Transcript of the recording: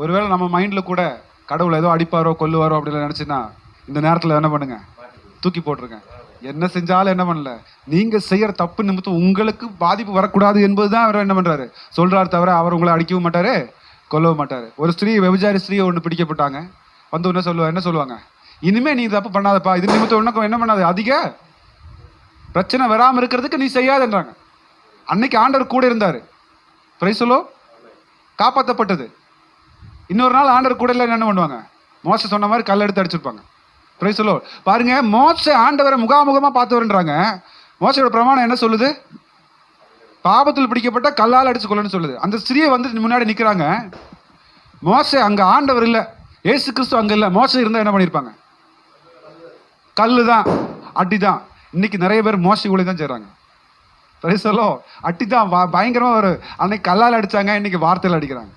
ஒருவேளை நம்ம மைண்ட்ல கூட கடவுள் ஏதோ அடிப்பாரோ கொல்லுவாரோ அப்படின்னு நினைச்சுன்னா இந்த நேரத்துல என்ன பண்ணுங்க? தூக்கி போட்டுருங்க. என்ன செஞ்சாலும் என்ன பண்ணல. நீங்க செய்யற தப்பு நிமித்தம் உங்களுக்கு பாதிப்பு வரக்கூடாது என்பதுதான் அவர் என்ன பண்றாரு? சொல்றாரு தவிர அவர் உங்களை அடிக்கவும் மாட்டாரு கொல்லவும் மாட்டாரு. ஒரு ஸ்திரீ விபச்சாரி ஸ்திரீ ஒன்று பிடிக்கப்பட்டாங்க. வந்து என்ன சொல்லுவா என்ன சொல்லுவாங்க? இனிமே நீ தப்பு பண்ணாதப்பா. இது நிமித்தம் உனக்கு என்ன பண்ணாது? அதிக பிரச்சனை வராமல் இருக்கிறதுக்கு நீ செய்யாதன்றாங்க. அன்னைக்கு ஆண்டவர் கூட இருந்தாரு. பிரைசலோ காப்பாற்றப்பட்டது இன்னொரு நாள் ஆண்டவர் கூட இல்லை என்ன பண்ணுவாங்க? மோச சொன்ன மாதிரி கல் எடுத்து அடிச்சிருப்பாங்க. பிரைசலோ பாருங்க மோச ஆண்டவரை முகாமுகமாக பார்த்தவர்ன்றாங்க. மோசையோட பிரமாணம் என்ன சொல்லுது? பாபத்தில் பிடிக்கப்பட்ட கல்லால் அடிச்சு கொள்ளன்னு சொல்லுது. அந்த ஸ்திரியை வந்து முன்னாடி நிற்கிறாங்க மோச அங்க ஆண்டவர் இல்லை. ஏசு கிறிஸ்து அங்க இல்லை. மோச இருந்தா என்ன பண்ணியிருப்பாங்க கல்லு தான் அடி தான் இன்னைக்கு நிறைய பேர் மோசை ஊழி தான் செய்றாங்க. பிரைசலோ அட்டி தான் பயங்கரமாக ஒரு அன்னைக்கு கல்லால் அடிச்சாங்க இன்னைக்கு வார்த்தையில் அடிக்கிறாங்க.